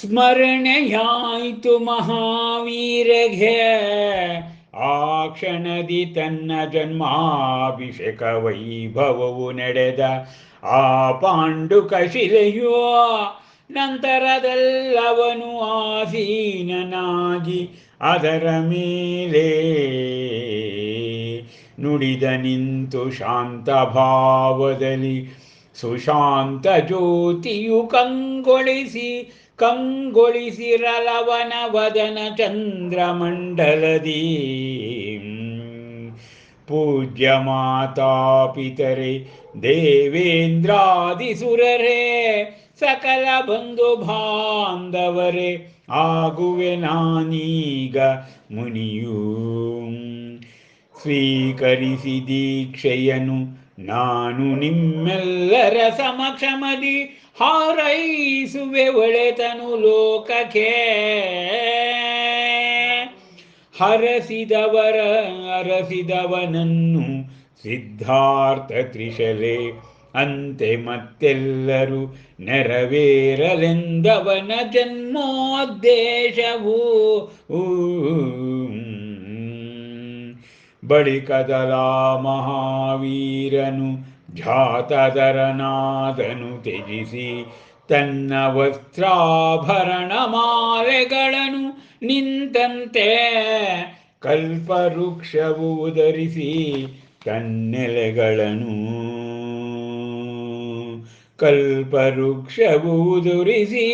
ಸ್ಮರಣೆಯಾಯಿತು ಮಹಾವೀರಗೆ. ಆ ಕ್ಷಣದಿ ತನ್ನ ಜನ್ಮಾಭಿಷೇಕ ವೈಭವವು ನಡೆದ. ಆ ಪಾಂಡುಕ ಶಿಲೆಯೋ ನಂತರದಲ್ಲವನು ಆಸೀನನಾಗಿ ಅದರ ಮೇಲೆ ನುಡಿದ ನಿಂತು ಶಾಂತ ಭಾವದಲ್ಲಿ ಸುಶಾಂತ ಜ್ಯೋತಿಯು ಕಂಗೊಳಿಸಿ ಕಂಗೊಳಿಸಿರಲವನ ವದನ ಚಂದ್ರಮಂಡಲದಿ ಪೂಜ್ಯ ಮಾತಾಪಿತರೆ ದೇವೇಂದ್ರಾದಿಸುರರೇ, ಸಕಲ ಬಂಧು ಬಾಂಧವರೇ ಆಗುವೆ ನಾನೀಗ ಮುನಿಯೂ. ಸ್ವೀಕರಿಸಿ ದೀಕ್ಷೆಯನು, ನಾನು ನಿಮ್ಮೆಲ್ಲರ ಸಮಕ್ಷಮದಿ ಹಾರೈಸುವೆ ಒಳೆತನು ಲೋಕಕ್ಕೆ. ಹರಸಿದವರ ಹರಸಿದವನನ್ನು ಸಿದ್ಧಾರ್ಥ ತ್ರಿಶಲೆ. ಅಂತೆ ಮತ್ತೆಲ್ಲರೂ ನೆರವೇರಲೆಂದವನ ಜನ್ಮೋದ್ದೇಶವು. ಬಳಿಕದಲ ಮಹಾವೀರನು ಜಾತದರನಾದನು ತ್ಯಜಿಸಿ ತನ್ನ ವಸ್ತ್ರಾಭರಣ ಮಾಲೆಗಳನ್ನು ನಿಂತಂತೆ ಕಲ್ಪವೃಕ್ಷವು ಉದರಿಸಿ ತನ್ನೆಲೆಗಳನ್ನು ಕಲ್ಪವೃಕ್ಷವು ಉದುರಿಸಿ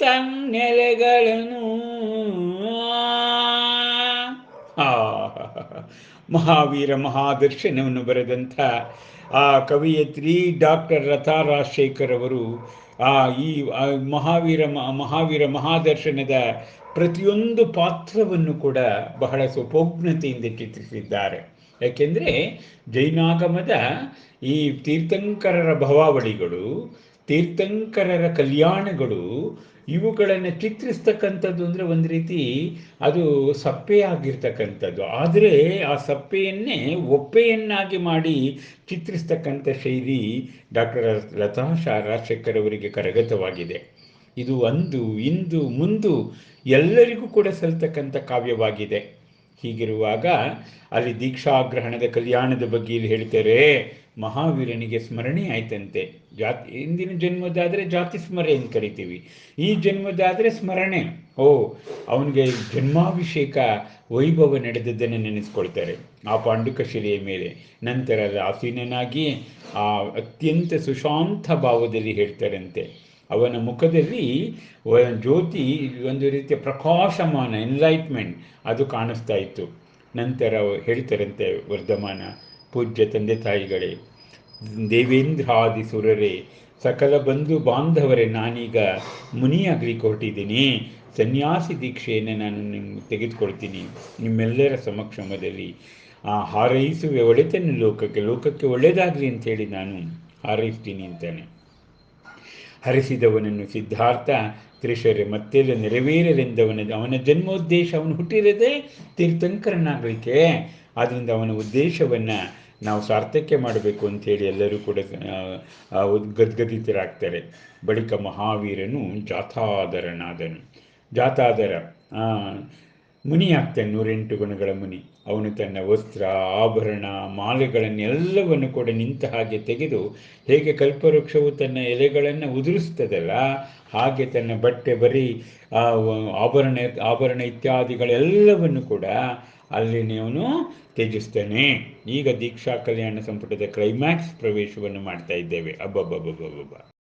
ತನ್ನೆಲೆಗಳನ್ನು ಆ ಮಹಾವೀರ ಮಹಾದರ್ಶನವನ್ನು ಬರೆದಂಥ ಆ ಕವಿಯತ್ರಿ ಡಾಕ್ಟರ್ ಲತಾ ರಾಜಶೇಖರ್ ಅವರು ಆ ಈ ಮಹಾವೀರ ಮಹಾವೀರ ಮಹಾದರ್ಶನದ ಪ್ರತಿಯೊಂದು ಪಾತ್ರವನ್ನು ಕೂಡ ಬಹಳ ಸುಪೋಗ್ನತೆಯಿಂದ ಚಿತ್ರಿಸಿದ್ದಾರೆ. ಯಾಕೆಂದರೆ ಜೈನಾಗಮದ ಈ ತೀರ್ಥಂಕರರ ಭವಾವಳಿಗಳು, ತೀರ್ಥಂಕರರ ಕಲ್ಯಾಣಗಳು ಇವುಗಳನ್ನು ಚಿತ್ರಿಸ್ತಕ್ಕಂಥದ್ದು ಅಂದರೆ ಒಂದು ರೀತಿ ಅದು ಸಪ್ಪೆಯಾಗಿರ್ತಕ್ಕಂಥದ್ದು. ಆದರೆ ಆ ಸಪ್ಪೆಯನ್ನೇ ಒಪ್ಪೆಯನ್ನಾಗಿ ಮಾಡಿ ಚಿತ್ರಿಸ್ತಕ್ಕಂಥ ಶೈಲಿ ಡಾಕ್ಟರ್ ಲತಾ ಶಾ ರಾಜಶೇಖರ್ ಅವರಿಗೆ ಕರಗತವಾಗಿದೆ. ಇದು ಅಂದು, ಇಂದು, ಮುಂದು ಎಲ್ಲರಿಗೂ ಕೂಡ ಸಲ್ತಕ್ಕಂಥ ಕಾವ್ಯವಾಗಿದೆ. ಹೀಗಿರುವಾಗ ಅಲ್ಲಿ ದೀಕ್ಷಾಗ್ರಹಣದ ಕಲ್ಯಾಣದ ಬಗ್ಗೆ ಇಲ್ಲಿ ಹೇಳ್ತಾರೆ. ಮಹಾವೀರನಿಗೆ ಸ್ಮರಣೆ ಆಯ್ತಂತೆ. ಜಾತಿ ಹಿಂದಿನ ಜನ್ಮದಾದರೆ ಜಾತಿ ಸ್ಮರಣೆ ಅಂತ ಕರಿತೀವಿ. ಈ ಜನ್ಮದಾದರೆ ಸ್ಮರಣೆ. ಓ, ಅವನಿಗೆ ಜನ್ಮಾಭಿಷೇಕ ವೈಭವ ನಡೆದದ್ದನ್ನು ನೆನೆಸ್ಕೊಳ್ತಾರೆ. ಆ ಪಾಂಡುಕ ಶಿಲೆಯ ಮೇಲೆ ನಂತರ ಆಸೀನನಾಗಿ ಆ ಅತ್ಯಂತ ಸುಶಾಂತ ಭಾವದಲ್ಲಿ ಹೇಳ್ತಾರಂತೆ. ಅವನ ಮುಖದಲ್ಲಿ ಜ್ಯೋತಿ ಒಂದು ರೀತಿಯ ಪ್ರಕಾಶಮಾನ ಎನ್ಲೈಟ್ಮೆಂಟ್ ಅದು ಕಾಣಿಸ್ತಾ ಇತ್ತು. ನಂತರ ಹೇಳ್ತಾರಂತೆ ವರ್ಧಮಾನ. ಪೂಜ್ಯ ತಂದೆ ತಾಯಿಗಳೇ ದೇವೇಂದ್ರಾದಿ ಸುರರೇ ಸಕಲ ಬಂಧು ಬಾಂಧವರೇ, ನಾನೀಗ ಮುನಿಯಾಗಲಿಕ್ಕೆ ಹೊರಟಿದ್ದೀನಿ ಸನ್ಯಾಸಿ ದೀಕ್ಷೆಯನ್ನು ನಾನು ನಿಮ್ಗೆ ತೆಗೆದುಕೊಳ್ತೀನಿ. ನಿಮ್ಮೆಲ್ಲರ ಸಮಕ್ಷಮದಲ್ಲಿ ಆ ಹಾರೈಸುವೆ ಒಡೆತನ ಲೋಕಕ್ಕೆ ಲೋಕಕ್ಕೆ ಒಳ್ಳೆಯದಾಗಲಿ ಅಂತೇಳಿ ನಾನು ಹಾರೈಸ್ತೀನಿ ಅಂತಾನೆ. ಹರಿಸಿದವನನ್ನು ಸಿದ್ಧಾರ್ಥ, ತ್ರಿಶರೆ ಮತ್ತೆಲ್ಲ ನೆರವೇರಲೆಂದವನ, ಅವನ ಜನ್ಮೋದ್ದೇಶ ಅವನು ಹುಟ್ಟಿರದೆ ತೀರ್ಥಂಕರನಾಗಲಿಕ್ಕೆ ಆದ್ದರಿಂದ ಅವನ ಉದ್ದೇಶವನ್ನು ನಾವು ಸಾರ್ಥಕ್ಯ ಮಾಡಬೇಕು ಅಂತೇಳಿ ಎಲ್ಲರೂ ಕೂಡ ಗದ್ಗದಿತರಾಗ್ತಾರೆ. ಬಳಿಕ ಮಹಾವೀರನು ಜಾಥಾದರನಾದನು. ಜಾತಾದರ ಮುನಿಯಾಗ್ತಾನೆ, ನೂರೆಂಟು ಗುಣಗಳ ಮುನಿ. ಅವನು ತನ್ನ ವಸ್ತ್ರ, ಆಭರಣ, ಮಾಲೆಗಳನ್ನೆಲ್ಲವನ್ನು ಕೂಡ ನಿಂತ ಹಾಗೆ ತೆಗೆದು ಹೇಗೆ ಕಲ್ಪವೃಕ್ಷವು ತನ್ನ ಎಲೆಗಳನ್ನು ಉದುರಿಸ್ತದಲ್ಲ, ಹಾಗೆ ತನ್ನ ಬಟ್ಟೆ, ಬರೀ ಆಭರಣ ಆಭರಣ ಇತ್ಯಾದಿಗಳೆಲ್ಲವನ್ನು ಕೂಡ ಅಲ್ಲಿ ನೀವು ತ್ಯಜಿಸ್ತೇನೆ. ಈಗ ದೀಕ್ಷಾ ಕಲ್ಯಾಣ ಸಂಪುಟದ ಕ್ಲೈಮ್ಯಾಕ್ಸ್ ಪ್ರವೇಶವನ್ನು ಮಾಡ್ತಾ ಇದ್ದೇವೆ. ಅಬ್ಬಬ್ಬಬ್ಬಬ್ಬಬ್ಬ.